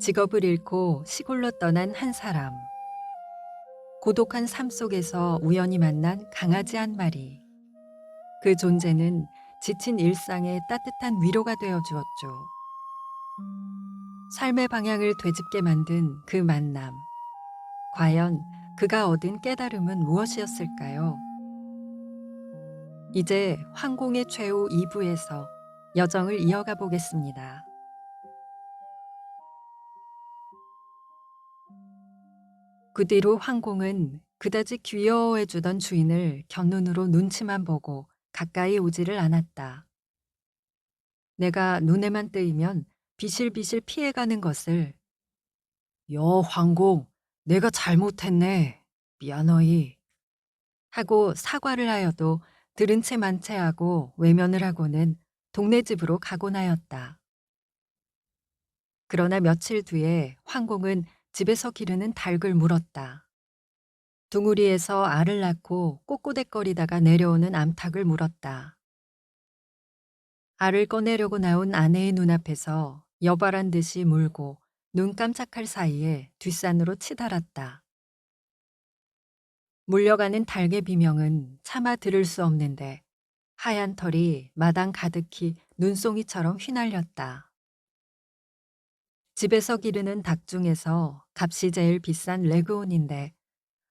직업을 잃고 시골로 떠난 한 사람. 고독한 삶 속에서 우연히 만난 강아지 한 마리. 그 존재는 지친 일상에 따뜻한 위로가 되어 주었죠. 삶의 방향을 되짚게 만든 그 만남. 과연 그가 얻은 깨달음은 무엇이었을까요? 이제 황공의 최후 2부에서 여정을 이어가 보겠습니다. 그 뒤로 황공은 그다지 귀여워해주던 주인을 곁눈으로 눈치만 보고 가까이 오지를 않았다. 내가 눈에만 뜨이면 비실비실 피해가는 것을 여 황공, 내가 잘못했네. 미안하이. 하고 사과를 하여도 들은 채 만체하고 외면을 하고는 동네 집으로 가곤 하였다. 그러나 며칠 뒤에 황공은 집에서 기르는 닭을 물었다. 둥우리에서 알을 낳고 꼬꼬댁거리다가 내려오는 암탉을 물었다. 알을 꺼내려고 나온 아내의 눈앞에서 여발한 듯이 물고 눈 깜짝할 사이에 뒷산으로 치달았다. 물려가는 닭의 비명은 차마 들을 수 없는데 하얀 털이 마당 가득히 눈송이처럼 휘날렸다. 집에서 기르는 닭 중에서 값이 제일 비싼 레그온인데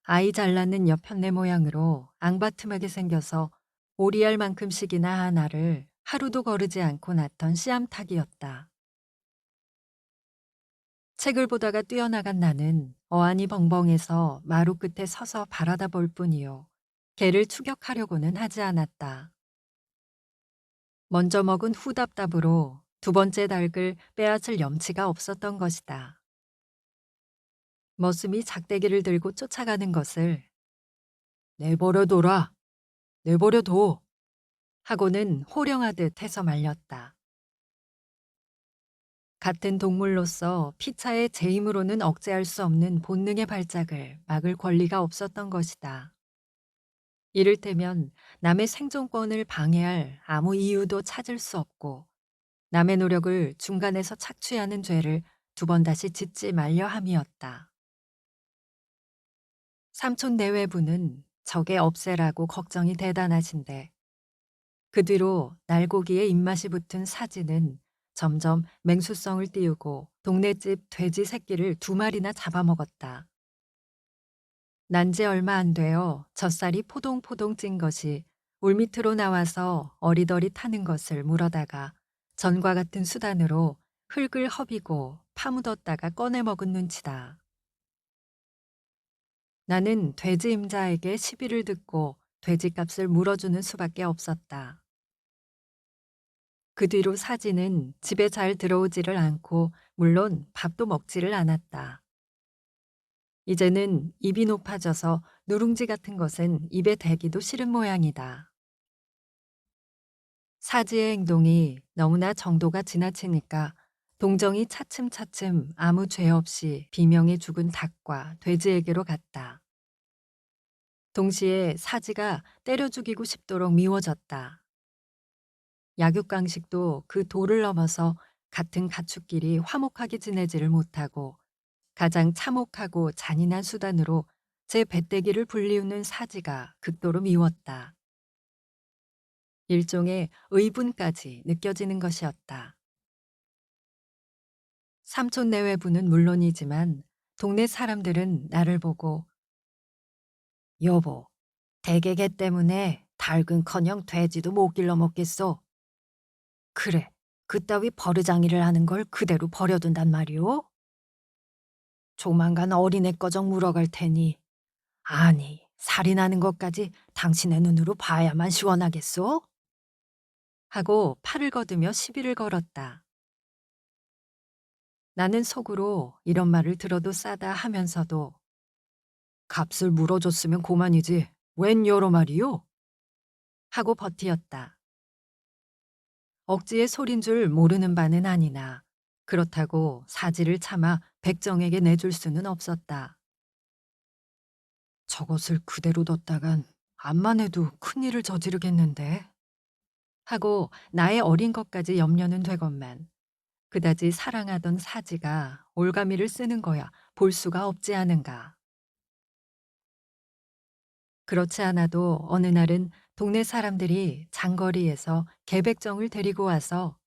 아이 잘 낳는 여편네 모양으로 앙바틈하게 생겨서 오리알 만큼씩이나 한 알을 하루도 거르지 않고 낳던 씨암탉이었다. 책을 보다가 뛰어나간 나는 어안이 벙벙해서 마루 끝에 서서 바라다 볼 뿐이요. 개를 추격하려고는 하지 않았다. 먼저 먹은 후답답으로 두 번째 닭을 빼앗을 염치가 없었던 것이다. 머슴이 작대기를 들고 쫓아가는 것을 내버려둬라, 내버려둬 하고는 호령하듯 해서 말렸다. 같은 동물로서 피차의 제 힘으로는 억제할 수 없는 본능의 발작을 막을 권리가 없었던 것이다. 이를테면 남의 생존권을 방해할 아무 이유도 찾을 수 없고 남의 노력을 중간에서 착취하는 죄를 두 번 다시 짓지 말려 함이었다. 삼촌 내외부는 적의 없애라고 걱정이 대단하신데 그 뒤로 날고기에 입맛이 붙은 사지는 점점 맹수성을 띄우고 동네집 돼지 새끼를 두 마리나 잡아먹었다. 난 지 얼마 안 되어 젖살이 포동포동 찐 것이 울 밑으로 나와서 어리더리 타는 것을 물어다가 전과 같은 수단으로 흙을 허비고 파묻었다가 꺼내 먹은 눈치다. 나는 돼지 임자에게 시비를 듣고 돼지값을 물어주는 수밖에 없었다. 그 뒤로 사지는 집에 잘 들어오지를 않고 물론 밥도 먹지를 않았다. 이제는 입이 높아져서 누룽지 같은 것은 입에 대기도 싫은 모양이다. 사지의 행동이 너무나 정도가 지나치니까 동정이 차츰차츰 아무 죄 없이 비명에 죽은 닭과 돼지에게로 갔다. 동시에 사지가 때려 죽이고 싶도록 미워졌다. 약육강식도 그 도를 넘어서 같은 가축끼리 화목하게 지내지를 못하고 가장 참혹하고 잔인한 수단으로 제 배때기를 불리우는 사지가 극도로 미웠다. 일종의 의분까지 느껴지는 것이었다. 삼촌 내외부는 물론이지만 동네 사람들은 나를 보고 여보, 대개개 때문에 닭은커녕 돼지도 못 길러 먹겠어. 그래, 그따위 버르장이를 하는 걸 그대로 버려둔단 말이오? 조만간 어린애 꺼정 물어갈 테니 아니, 살이 나는 것까지 당신의 눈으로 봐야만 시원하겠소? 하고 팔을 걷으며 시비를 걸었다. 나는 속으로 이런 말을 들어도 싸다 하면서도 값을 물어줬으면 고만이지 웬 여러 말이요? 하고 버티었다. 억지의 소린 줄 모르는 바는 아니나 그렇다고 사지를 참아 백정에게 내줄 수는 없었다. 저것을 그대로 뒀다간 암만 해도 큰일을 저지르겠는데 하고 나의 어린 것까지 염려는 되건만 그다지 사랑하던 사지가 올가미를 쓰는 거야 볼 수가 없지 않은가. 그렇지 않아도 어느 날은 동네 사람들이 장거리에서 개백정을 데리고 와서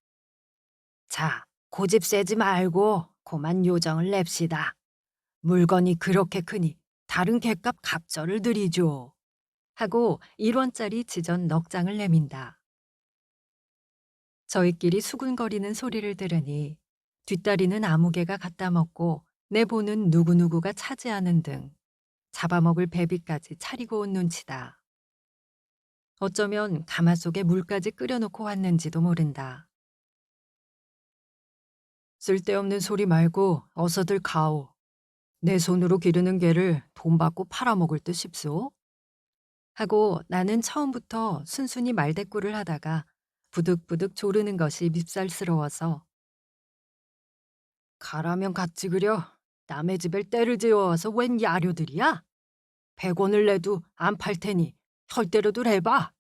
자, 고집 세지 말고 고만 요정을 냅시다. 물건이 그렇게 크니 다른 객값 갑절을 드리죠. 하고 1원짜리 지전 넉 장을 내민다. 저희끼리 수군거리는 소리를 들으니 뒷다리는 아무개가 갖다 먹고 내 보는 누구누구가 차지하는 등 잡아먹을 배비까지 차리고 온 눈치다. 어쩌면 가마 속에 물까지 끓여놓고 왔는지도 모른다. 쓸데없는 소리 말고 어서들 가오. 내 손으로 기르는 개를 돈 받고 팔아먹을 듯 싶소? 하고 나는 처음부터 순순히 말대꾸를 하다가 부득부득 조르는 것이 밉살스러워서 가라면 같지 그려. 남의 집에 때를 지어와서 웬 야료들이야? 100원을 내도 안 팔 테니 혈대로들 해봐.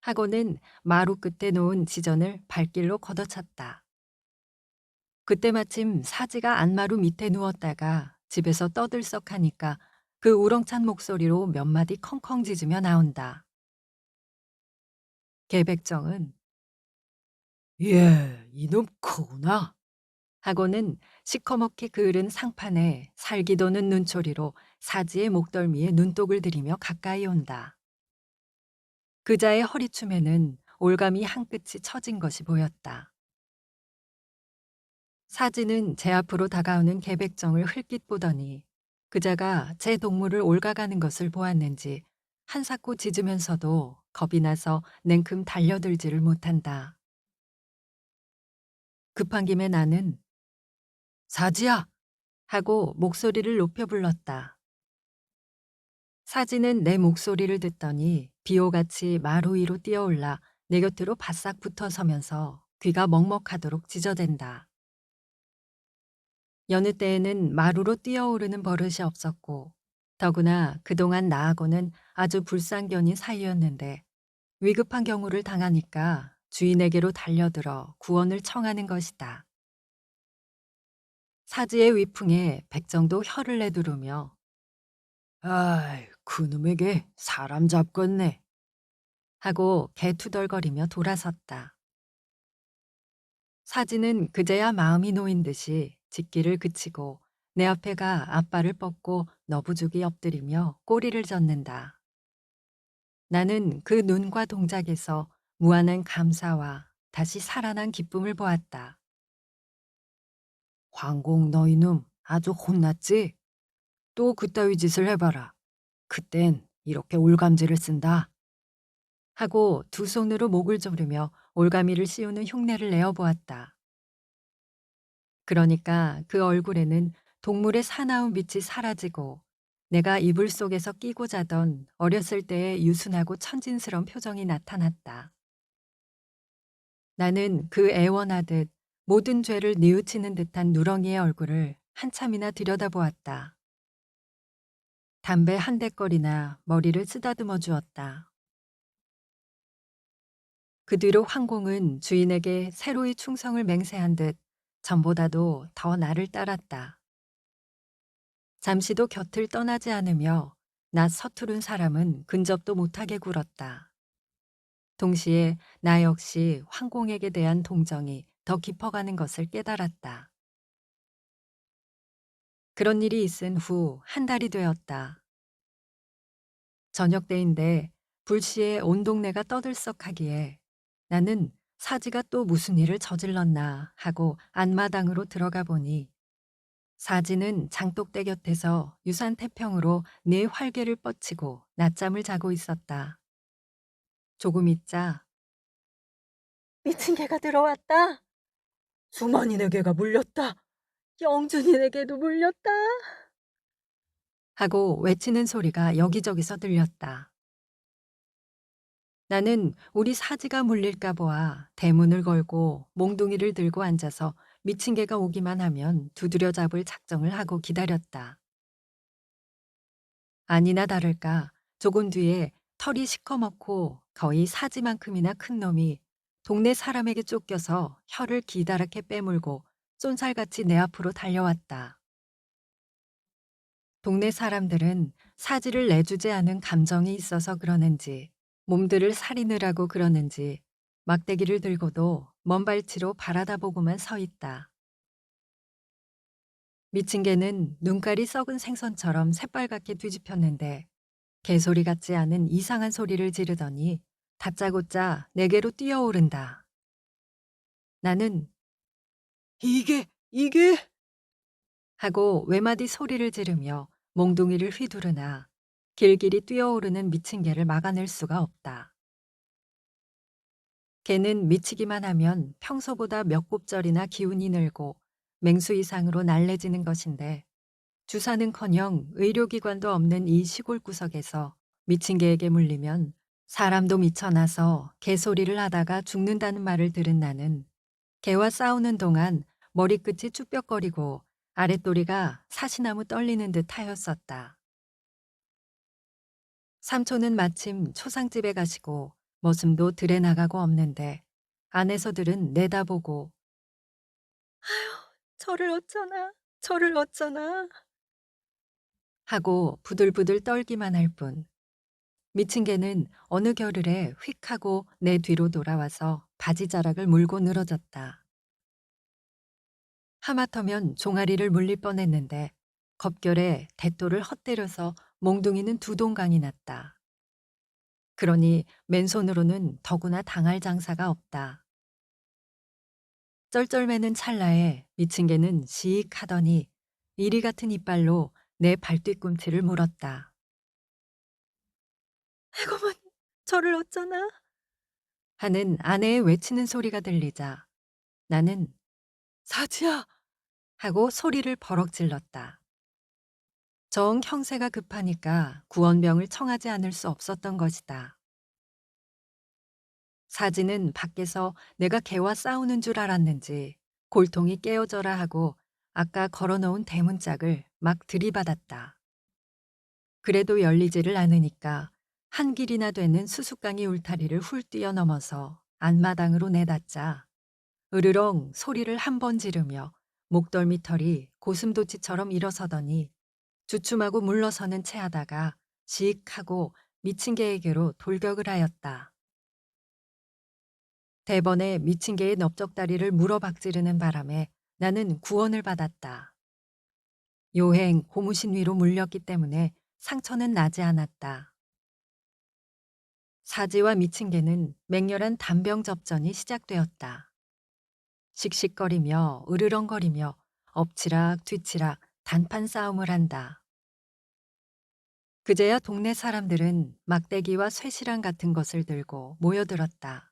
하고는 마루 끝에 놓은 지전을 발길로 걷어찼다. 그때 마침 사지가 안마루 밑에 누웠다가 집에서 떠들썩하니까 그 우렁찬 목소리로 몇 마디 컹컹 짖으며 나온다. 개백정은 예, 이놈 크구나. 하고는 시커멓게 그을은 상판에 살기 도는 눈초리로 사지의 목덜미에 눈독을 들이며 가까이 온다. 그자의 허리춤에는 올감이 한 끝이 처진 것이 보였다. 사지는 제 앞으로 다가오는 개백정을 흘낏 보더니 그자가 제 동물을 올가가는 것을 보았는지 한사코 짖으면서도 겁이 나서 냉큼 달려들지를 못한다. 급한 김에 나는 사지야! 하고 목소리를 높여 불렀다. 사지는 내 목소리를 듣더니 비호같이 마루 위로 뛰어올라 내 곁으로 바싹 붙어 서면서 귀가 먹먹하도록 짖어댄다. 여느 때에는 마루로 뛰어오르는 버릇이 없었고 더구나 그동안 나하고는 아주 불쌍견인 사이였는데 위급한 경우를 당하니까 주인에게로 달려들어 구원을 청하는 것이다. 사지의 위풍에 백정도 혀를 내두르며 아이, 그놈에게 사람 잡겠네. 하고 개투덜거리며 돌아섰다. 사지는 그제야 마음이 놓인 듯이 짖기를 그치고 내 앞에 가 앞발을 뻗고 너부죽이 엎드리며 꼬리를 젓는다. 나는 그 눈과 동작에서 무한한 감사와 다시 살아난 기쁨을 보았다. 황공 너희놈 아주 혼났지? 또 그따위 짓을 해봐라. 그땐 이렇게 올감지를 쓴다. 하고 두 손으로 목을 조르며 올가미를 씌우는 흉내를 내어 보았다. 그러니까 그 얼굴에는 동물의 사나운 빛이 사라지고 내가 이불 속에서 끼고 자던 어렸을 때의 유순하고 천진스러운 표정이 나타났다. 나는 그 애원하듯 모든 죄를 뉘우치는 듯한 누렁이의 얼굴을 한참이나 들여다보았다. 담배 한 대거리나 머리를 쓰다듬어 주었다. 그 뒤로 황공은 주인에게 새로이 충성을 맹세한 듯 전보다도 더 나를 따랐다. 잠시도 곁을 떠나지 않으며 나 서투른 사람은 근접도 못하게 굴었다. 동시에 나 역시 황공에게 대한 동정이 더 깊어가는 것을 깨달았다. 그런 일이 있은 후 한 달이 되었다. 저녁 때인데 불시에 온 동네가 떠들썩하기에 나는 사지가 또 무슨 일을 저질렀나 하고 안마당으로 들어가 보니 사지는 장독대 곁에서 유산 태평으로 네 활개를 뻗치고 낮잠을 자고 있었다. 조금 있자 미친 개가 들어왔다. 수만이네 개가 물렸다. 영준이네 개도 물렸다. 하고 외치는 소리가 여기저기서 들렸다. 나는 우리 사지가 물릴까 보아 대문을 걸고 몽둥이를 들고 앉아서 미친 개가 오기만 하면 두드려 잡을 작정을 하고 기다렸다. 아니나 다를까 조금 뒤에 털이 시커멓고 거의 사지만큼이나 큰 놈이 동네 사람에게 쫓겨서 혀를 기다랗게 빼물고 쏜살같이 내 앞으로 달려왔다. 동네 사람들은 사지를 내주지 않은 감정이 있어서 그러는지 몸들을 살리느라고 그러는지 막대기를 들고도 먼 발치로 바라다 보고만 서 있다. 미친 개는 눈깔이 썩은 생선처럼 새빨갛게 뒤집혔는데 개소리 같지 않은 이상한 소리를 지르더니 다짜고짜 내게로 뛰어오른다. 나는 이게 이게 하고 외마디 소리를 지르며 몽둥이를 휘두르나 길길이 뛰어오르는 미친 개를 막아낼 수가 없다. 개는 미치기만 하면 평소보다 몇 곱절이나 기운이 늘고 맹수 이상으로 날래지는 것인데 주사는커녕 의료기관도 없는 이 시골 구석에서 미친 개에게 물리면 사람도 미쳐나서 개 소리를 하다가 죽는다는 말을 들은 나는 개와 싸우는 동안 머리끝이 쭈뼛거리고 아랫도리가 사시나무 떨리는 듯 하였었다. 삼촌은 마침 초상집에 가시고 머슴도 들에 나가고 없는데 안에서들은 내다보고 저를 어쩌나, 저를 어쩌나. 하고 부들부들 떨기만 할 뿐. 미친 개는 어느 겨를에 휙 하고 내 뒤로 돌아와서 바지 자락을 물고 늘어졌다. 하마터면 종아리를 물릴 뻔했는데 겁결에 대토를 헛때려서 몽둥이는 두 동강이 났다. 그러니 맨손으로는 더구나 당할 장사가 없다. 쩔쩔매는 찰나에 미친 개는 시익 하더니 이리 같은 이빨로 내 발뒤꿈치를 물었다. 에고머니, 저를 어쩌나. 하는 아내의 외치는 소리가 들리자 나는 사지야 하고 소리를 버럭 질렀다. 정 형세가 급하니까 구원병을 청하지 않을 수 없었던 것이다. 사지는 밖에서 내가 개와 싸우는 줄 알았는지 골통이 깨어져라 하고 아까 걸어놓은 대문짝을 막 들이받았다. 그래도 열리지를 않으니까 한 길이나 되는 수수깡이 울타리를 훌 뛰어넘어서 안마당으로 내닫자 으르렁 소리를 한 번 지르며 목덜미 털이 고슴도치처럼 일어서더니 주춤하고 물러서는 채 하다가 씩 하고 미친 개에게로 돌격을 하였다. 대번에 미친 개의 넓적다리를 물어 박지르는 바람에 나는 구원을 받았다. 요행 고무신 위로 물렸기 때문에 상처는 나지 않았다. 사지와 미친 개는 맹렬한 단병 접전이 시작되었다. 씩씩거리며 으르렁거리며 엎치락 뒤치락 단판 싸움을 한다. 그제야 동네 사람들은 막대기와 쇠시랑 같은 것을 들고 모여들었다.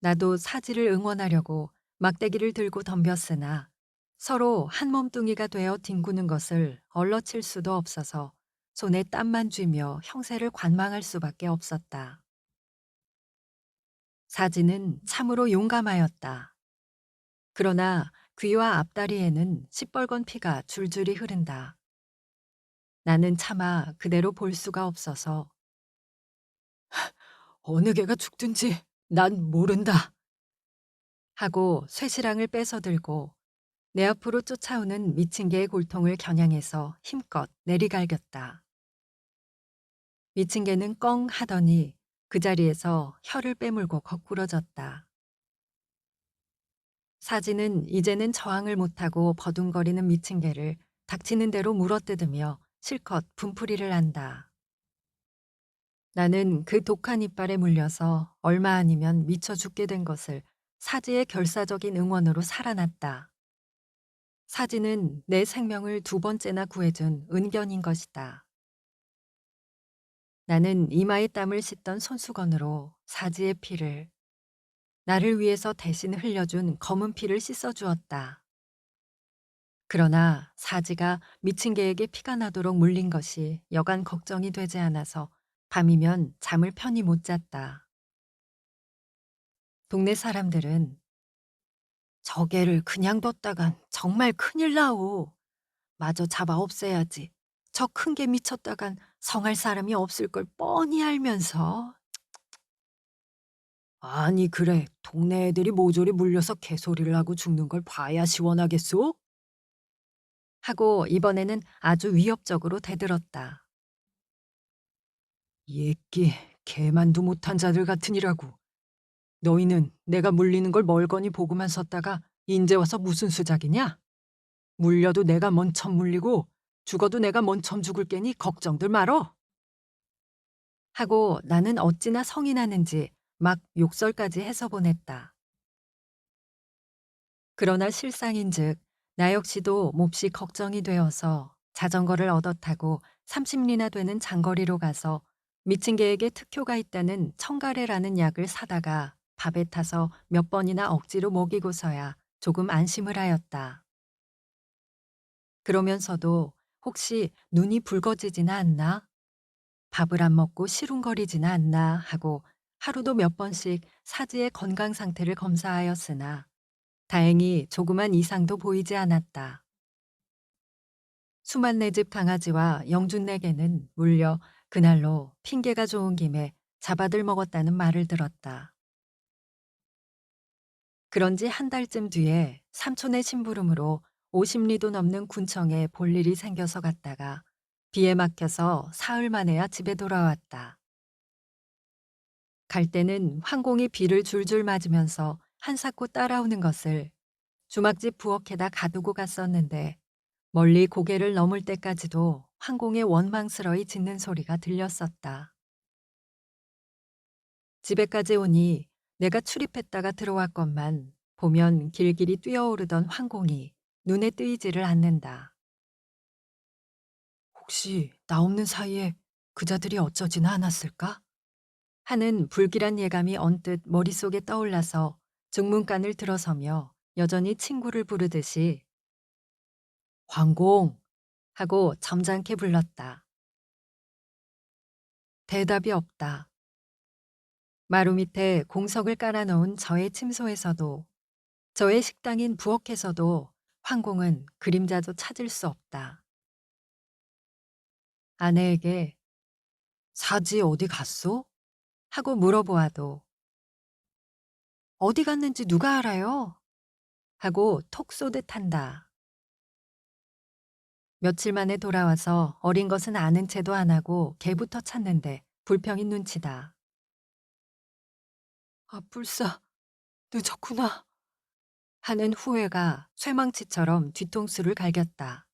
나도 사지를 응원하려고 막대기를 들고 덤볐으나 서로 한 몸뚱이가 되어 뒹구는 것을 얼러칠 수도 없어서 손에 땀만 쥐며 형세를 관망할 수밖에 없었다. 사지는 참으로 용감하였다. 그러나 귀와 앞다리에는 시뻘건 피가 줄줄이 흐른다. 나는 차마 그대로 볼 수가 없어서 어느 개가 죽든지 난 모른다. 하고 쇠시랑을 뺏어 들고 내 앞으로 쫓아오는 미친 개의 골통을 겨냥해서 힘껏 내리갈겼다. 미친 개는 껑 하더니 그 자리에서 혀를 빼물고 거꾸러졌다. 사지는 이제는 저항을 못하고 버둥거리는 미친 개를 닥치는 대로 물어뜯으며 실컷 분풀이를 한다. 나는 그 독한 이빨에 물려서 얼마 아니면 미쳐 죽게 된 것을 사지의 결사적인 응원으로 살아났다. 사지는 내 생명을 두 번째나 구해준 은견인 것이다. 나는 이마에 땀을 씻던 손수건으로 사지의 피를, 나를 위해서 대신 흘려준 검은 피를 씻어주었다. 그러나 사지가 미친 개에게 피가 나도록 물린 것이 여간 걱정이 되지 않아서 밤이면 잠을 편히 못 잤다. 동네 사람들은 저 개를 그냥 뒀다간 정말 큰일 나오. 마저 잡아 없애야지. 저 큰 개 미쳤다간 성할 사람이 없을 걸 뻔히 알면서. 아니 그래 동네 애들이 모조리 물려서 개소리를 하고 죽는 걸 봐야 시원하겠소? 하고 이번에는 아주 위협적으로 대들었다. 예끼 개만도 못한 자들 같으니라고. 너희는 내가 물리는 걸 멀거니 보고만 섰다가 인제 와서 무슨 수작이냐? 물려도 내가 먼저 물리고 죽어도 내가 먼저 죽을 게니 걱정들 말어. 하고 나는 어찌나 성이 나는지 막 욕설까지 해서 보냈다. 그러나 실상인즉 나 역시도 몹시 걱정이 되어서 자전거를 얻어 타고 30리나 되는 장거리로 가서 미친 개에게 특효가 있다는 청가래라는 약을 사다가 밥에 타서 몇 번이나 억지로 먹이고서야 조금 안심을 하였다. 그러면서도 혹시 눈이 붉어지지나 않나? 밥을 안 먹고 시lun거리지나 않나 하고 하루도 몇 번씩 사지의 건강 상태를 검사하였으나 다행히 조그만 이상도 보이지 않았다. 수만네 집 강아지와 영준네게는 물려 그날로 핑계가 좋은 김에 잡아들 먹었다는 말을 들었다. 그런지 한 달쯤 뒤에 삼촌의 심부름으로 50리도 넘는 군청에 볼 일이 생겨서 갔다가 비에 막혀서 사흘 만에야 집에 돌아왔다. 갈 때는 황공이 비를 줄줄 맞으면서 한사코 따라오는 것을 주막집 부엌에다 가두고 갔었는데 멀리 고개를 넘을 때까지도 황공의 원망스러이 짖는 소리가 들렸었다. 집에까지 오니 내가 출입했다가 들어왔건만 보면 길길이 뛰어오르던 황공이 눈에 뜨이지를 않는다. 혹시 나 없는 사이에 그자들이 어쩌지나 않았을까? 하는 불길한 예감이 언뜻 머릿속에 떠올라서 중문간을 들어서며 여전히 친구를 부르듯이 황공 하고 점잖게 불렀다. 대답이 없다. 마루 밑에 공석을 깔아놓은 저의 침소에서도 저의 식당인 부엌에서도 황공은 그림자도 찾을 수 없다. 아내에게 사지 어디 갔소? 하고 물어보아도 어디 갔는지 누가 알아요? 하고 톡 쏘듯 한다. 며칠 만에 돌아와서 어린 것은 아는 채도 안 하고 개부터 찾는데 불평인 눈치다. 아, 불사, 늦었구나. 하는 후회가 쇠망치처럼 뒤통수를 갈겼다.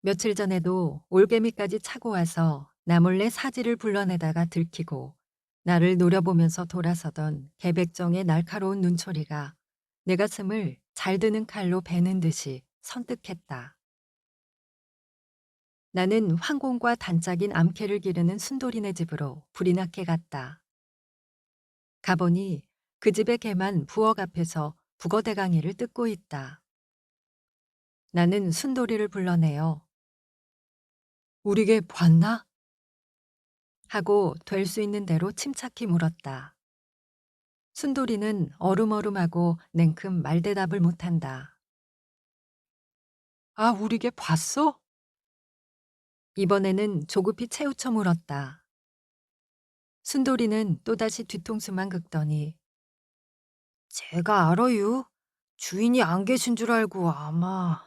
며칠 전에도 올개미까지 차고 와서 나몰래 사지를 불러내다가 들키고 나를 노려보면서 돌아서던 개백정의 날카로운 눈초리가 내 가슴을 잘 드는 칼로 베는 듯이 선뜩했다. 나는 황공과 단짝인 암캐를 기르는 순돌이네 집으로 불이 나게 갔다. 가보니 그 집의 개만 부엌 앞에서 북어대 강이를 뜯고 있다. 나는 순돌이를 불러내어 우리 개 봤나? 하고 될 수 있는 대로 침착히 물었다. 순돌이는 어rum어rum하고 냉큼 말대답을 못한다. 아, 우리 개 봤어? 이번에는 조급히 채우쳐 물었다. 순돌이는 또다시 뒤통수만 긁더니 제가 알아요. 주인이 안 계신 줄 알고 아마.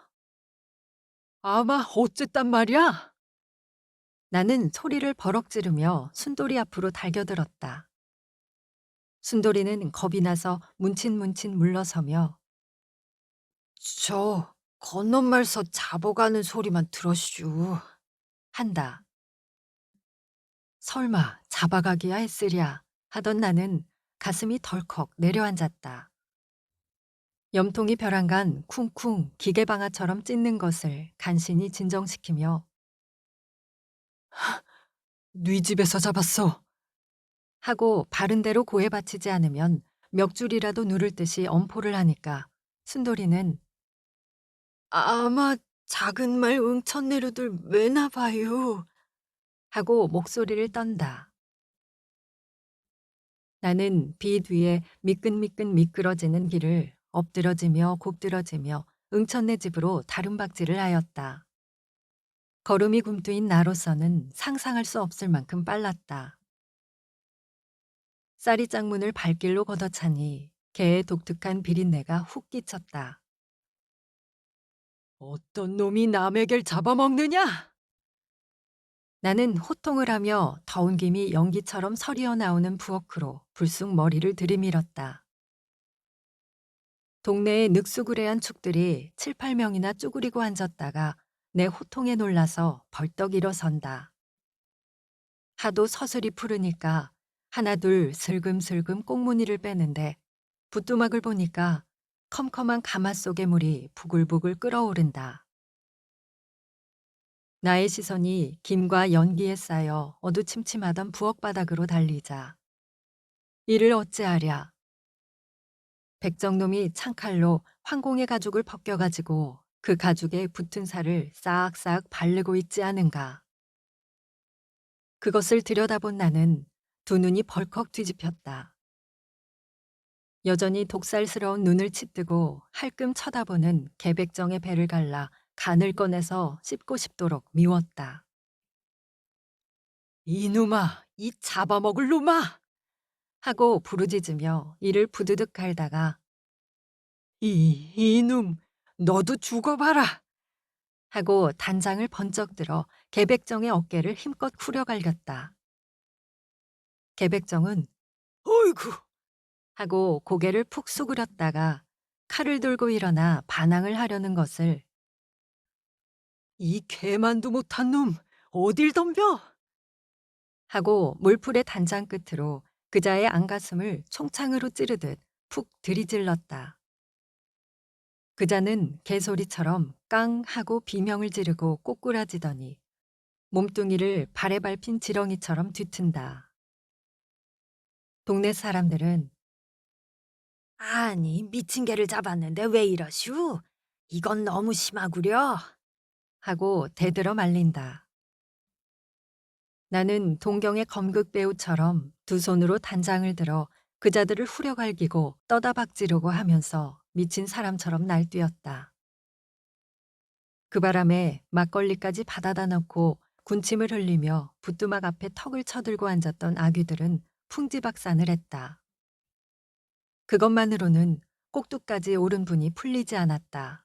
아마 어쨌단 말이야? 나는 소리를 버럭 지르며 순돌이 앞으로 달겨들었다. 순돌이는 겁이 나서 문친문친 물러서며 저 건넌말서 잡아가는 소리만 들었슈 한다. 설마 잡아가기야 했으랴 하던 나는 가슴이 덜컥 내려앉았다. 염통이 벼랑간 쿵쿵 기계방아처럼 찢는 것을 간신히 진정시키며 네 집에서 잡았어. 하고 바른대로 고해 바치지 않으면 멱줄이라도 누를 듯이 엄포를 하니까 순돌이는 아마 작은 말 응천내류들 왜나 봐요. 하고 목소리를 떤다. 나는 빛 위에 미끈미끈 미끄러지는 길을 엎드러지며 곱들어지며 응천네 집으로 다름박질을 하였다. 걸음이 굼뜨인 나로서는 상상할 수 없을 만큼 빨랐다. 쌀이 짝문을 발길로 걷어차니 개의 독특한 비린내가 훅 끼쳤다. 어떤 놈이 남의 개를 잡아먹느냐? 나는 호통을 하며 더운 김이 연기처럼 서리어 나오는 부엌으로 불쑥 머리를 들이밀었다. 동네의 늑수구레한 축들이 7, 8명이나 쪼그리고 앉았다가 내 호통에 놀라서 벌떡 일어선다. 하도 서슬이 푸르니까 하나둘 슬금슬금 꽁무니를 빼는데 부뚜막을 보니까 컴컴한 가마 속의 물이 부글부글 끓어오른다. 나의 시선이 김과 연기에 쌓여 어두침침하던 부엌 바닥으로 달리자. 이를 어찌하랴. 백정놈이 창칼로 황공의 가죽을 벗겨가지고 그 가죽에 붙은 살을 싹싹 바르고 있지 않은가. 그것을 들여다본 나는 두 눈이 벌컥 뒤집혔다. 여전히 독살스러운 눈을 치뜨고 할끔 쳐다보는 개백정의 배를 갈라 간을 꺼내서 씹고 싶도록 미웠다. 이놈아, 이 잡아먹을 놈아! 하고 부르짖으며 이를 부드득 갈다가 이, 이놈, 너도 죽어봐라! 하고 단장을 번쩍 들어 개백정의 어깨를 힘껏 후려갈겼다. 개백정은 어이구! 하고 고개를 푹 수그렸다가 칼을 들고 일어나 반항을 하려는 것을 이 개만도 못한 놈 어딜 덤벼? 하고 물풀의 단장 끝으로 그자의 안가슴을 총창으로 찌르듯 푹 들이질렀다. 그자는 개소리처럼 깡 하고 비명을 지르고 꼬꾸라지더니 몸뚱이를 발에 밟힌 지렁이처럼 뒤튼다. 동네 사람들은 아니 미친 개를 잡았는데 왜 이러슈? 이건 너무 심하구려. 하고 대들어 말린다. 나는 동경의 검극 배우처럼 두 손으로 단장을 들어 그자들을 후려갈기고 떠다박지르고 하면서 미친 사람처럼 날뛰었다. 그 바람에 막걸리까지 받아다 넣고 군침을 흘리며 부뚜막 앞에 턱을 쳐들고 앉았던 아귀들은 풍지박산을 했다. 그것만으로는 꼭두까지 오른 분이 풀리지 않았다.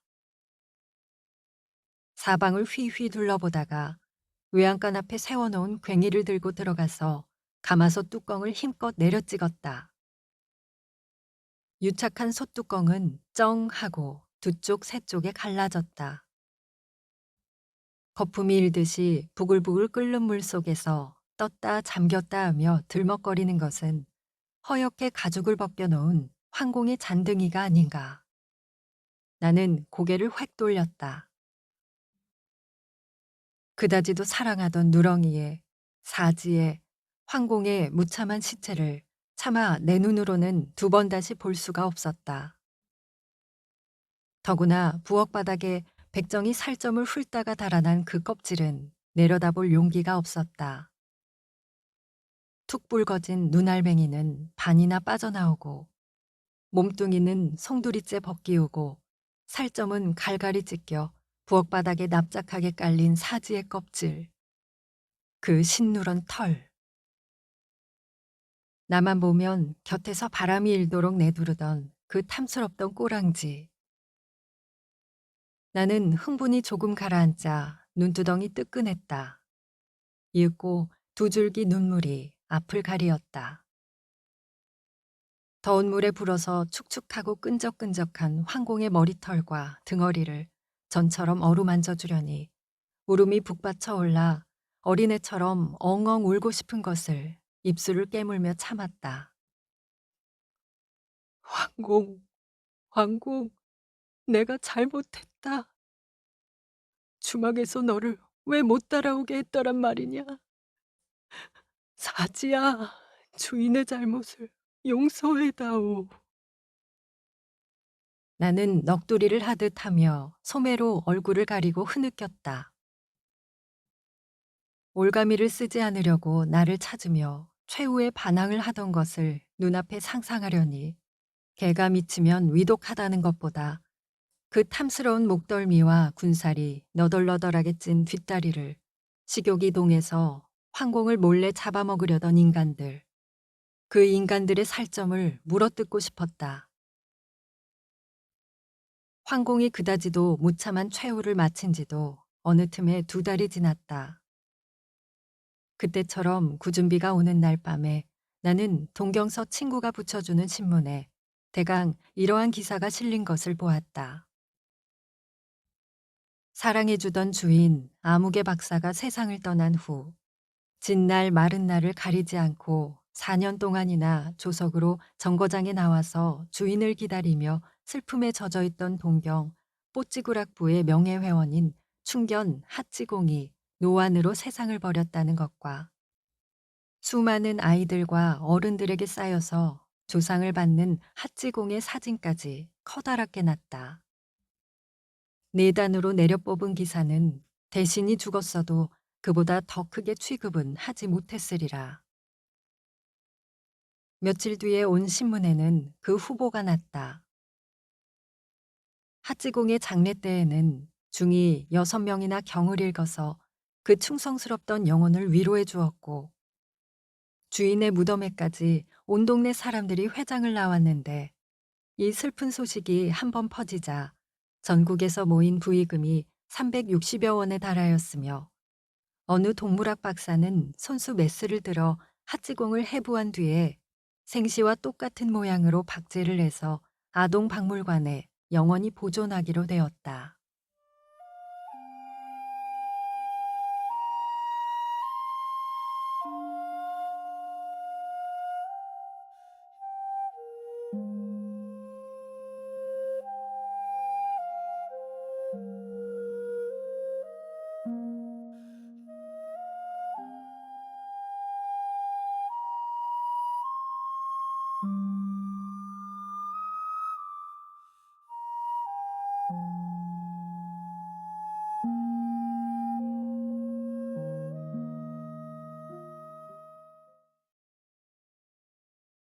사방을 휘휘 둘러보다가 외양간 앞에 세워놓은 괭이를 들고 들어가서 가마솥 뚜껑을 힘껏 내려 찍었다. 유착한 솥뚜껑은 쩡 하고 두 쪽, 세 쪽에 갈라졌다. 거품이 일듯이 부글부글 끓는 물 속에서 떴다 잠겼다 하며 들먹거리는 것은 허옇게 가죽을 벗겨놓은 황공의 잔등이가 아닌가. 나는 고개를 획 돌렸다. 그다지도 사랑하던 누렁이의 사지의 황공의 무참한 시체를 차마 내 눈으로는 두 번 다시 볼 수가 없었다. 더구나 부엌 바닥에 백정이 살점을 훑다가 달아난 그 껍질은 내려다볼 용기가 없었다. 툭 붉어진 눈알맹이는 반이나 빠져나오고 몸뚱이는 송두리째 벗기우고 살점은 갈갈이 찢겨 부엌 바닥에 납작하게 깔린 사지의 껍질. 그 신누런 털. 나만 보면 곁에서 바람이 일도록 내두르던 그 탐스럽던 꼬랑지. 나는 흥분이 조금 가라앉자 눈두덩이 뜨끈했다. 이윽고 두 줄기 눈물이 앞을 가리었다. 더운 물에 불어서 축축하고 끈적끈적한 황공의 머리털과 등어리를 전처럼 어루만져 주려니 울음이 북받쳐 올라 어린애처럼 엉엉 울고 싶은 것을 입술을 깨물며 참았다. 황공, 황공, 내가 잘못했다. 주막에서 너를 왜 못 따라오게 했더란 말이냐. 사지야, 주인의 잘못을 용서해다오. 나는 넋두리를 하듯 하며 소매로 얼굴을 가리고 흐느꼈다. 올가미를 쓰지 않으려고 나를 찾으며 최후의 반항을 하던 것을 눈앞에 상상하려니 개가 미치면 위독하다는 것보다 그 탐스러운 목덜미와 군살이 너덜너덜하게 찐 뒷다리를 식욕이 동해서 황공을 몰래 잡아먹으려던 인간들 그 인간들의 살점을 물어뜯고 싶었다. 황공이 그다지도 무참한 최후를 마친 지도 어느 틈에 두 달이 지났다. 그때처럼 구준비가 오는 날 밤에 나는 동경서 친구가 붙여주는 신문에 대강 이러한 기사가 실린 것을 보았다. 사랑해주던 주인 아무개 박사가 세상을 떠난 후 진날 마른 날을 가리지 않고 4년 동안이나 조석으로 정거장에 나와서 주인을 기다리며 슬픔에 젖어 있던 동경 뽀찌구락부의 명예회원인 충견 핫지공이 노안으로 세상을 버렸다는 것과 수많은 아이들과 어른들에게 쌓여서 조상을 받는 핫지공의 사진까지 커다랗게 났다. 내단으로 내려 뽑은 기사는 대신이 죽었어도 그보다 더 크게 취급은 하지 못했으리라. 며칠 뒤에 온 신문에는 그 후보가 났다. 하지공의 장례 때에는 중이 여섯 명이나 경을 읽어서 그 충성스럽던 영혼을 위로해 주었고 주인의 무덤에까지 온 동네 사람들이 회장을 나왔는데 이 슬픈 소식이 한 번 퍼지자 전국에서 모인 부의금이 360여 원에 달하였으며 어느 동물학 박사는 손수 메스를 들어 핫지공을 해부한 뒤에 생시와 똑같은 모양으로 박제를 해서 아동 박물관에 영원히 보존하기로 되었다.